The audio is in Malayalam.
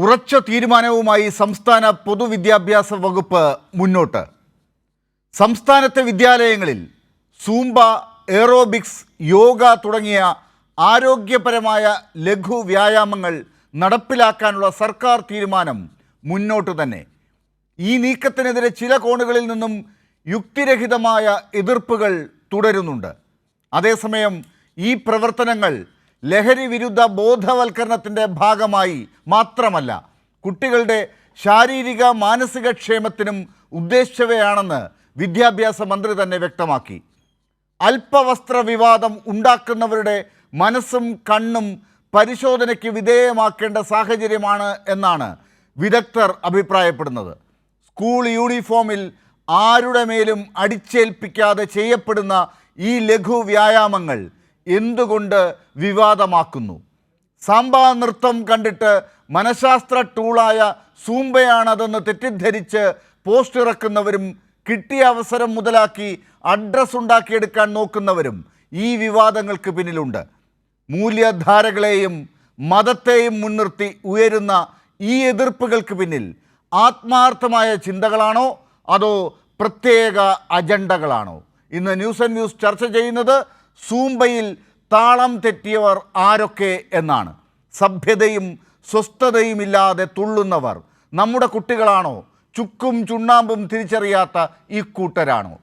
ഉറച്ച തീരുമാനവുമായി സംസ്ഥാന പൊതുവിദ്യാഭ്യാസ വകുപ്പ് മുന്നോട്ട്. സംസ്ഥാനത്തെ വിദ്യാലയങ്ങളിൽ സൂംബ എയറോബിക്സ് യോഗ തുടങ്ങിയ ആരോഗ്യപരമായ ലഘു വ്യായാമങ്ങൾ നടപ്പിലാക്കാനുള്ള സർക്കാർ തീരുമാനം മുന്നോട്ട് തന്നെ. ഈ നീക്കത്തിനെതിരെ ചില കോണുകളിൽ നിന്നും യുക്തിരഹിതമായ എതിർപ്പുകൾ തുടരുന്നുണ്ട്. അതേസമയം ഈ പ്രവർത്തനങ്ങൾ ലഹരി വിരുദ്ധ ബോധവൽക്കരണത്തിന്റെ ഭാഗമായി മാത്രമല്ല കുട്ടികളുടെ ശാരീരിക മാനസിക ക്ഷേമത്തിനും ഉദ്ദേശിച്ചവയാണെന്ന് വിദ്യാഭ്യാസ മന്ത്രി തന്നെ വ്യക്തമാക്കി. അല്പവസ്ത്ര വിവാദം ഉണ്ടാക്കുന്നവരുടെ മനസ്സും കണ്ണും പരിശോധനയ്ക്ക് വിധേയമാക്കേണ്ട സാഹചര്യമാണ് എന്നാണ് വിദഗ്ധർ അഭിപ്രായപ്പെടുന്നത്. സ്കൂൾ യൂണിഫോമിൽ ആരുടെ മേലും അടിച്ചേൽപ്പിക്കാതെ ചെയ്യപ്പെടുന്ന ഈ ലഘു വ്യായാമങ്ങൾ എന്തുകൊണ്ട് വിവാദമാക്കുന്നു? സാമ്പാ നൃത്തം കണ്ടിട്ട് മനഃശാസ്ത്ര ടൂളായ സൂമ്പയാണതെന്ന് തെറ്റിദ്ധരിച്ച് പോസ്റ്റ് ഇറക്കുന്നവരും കിട്ടിയ അവസരം മുതലാക്കി അഡ്രസ് ഉണ്ടാക്കിയെടുക്കാൻ നോക്കുന്നവരും ഈ വിവാദങ്ങൾക്ക് പിന്നിലുണ്ട്. മൂല്യധാരകളെയും മതത്തെയും മുൻനിർത്തി ഉയരുന്ന ഈ എതിർപ്പുകൾക്ക് പിന്നിൽ ആത്മാർത്ഥമായ ചിന്തകളാണോ അതോ പ്രത്യേക അജണ്ടകളാണോ? ഇന്ന് ന്യൂസ് ആൻഡ് ന്യൂസ് ചർച്ച ചെയ്യുന്നത് സൂംബയിൽ താളം തെറ്റിയവർ ആരൊക്കെ എന്നാണ്. സഭ്യതയും സ്വസ്ഥതയുമില്ലാതെ തുള്ളുന്നവർ നമ്മുടെ കുട്ടികളാണോ? ചുക്കും ചുണ്ണാമ്പും തിരിച്ചറിയാത്ത ഈ കൂട്ടരാണോ?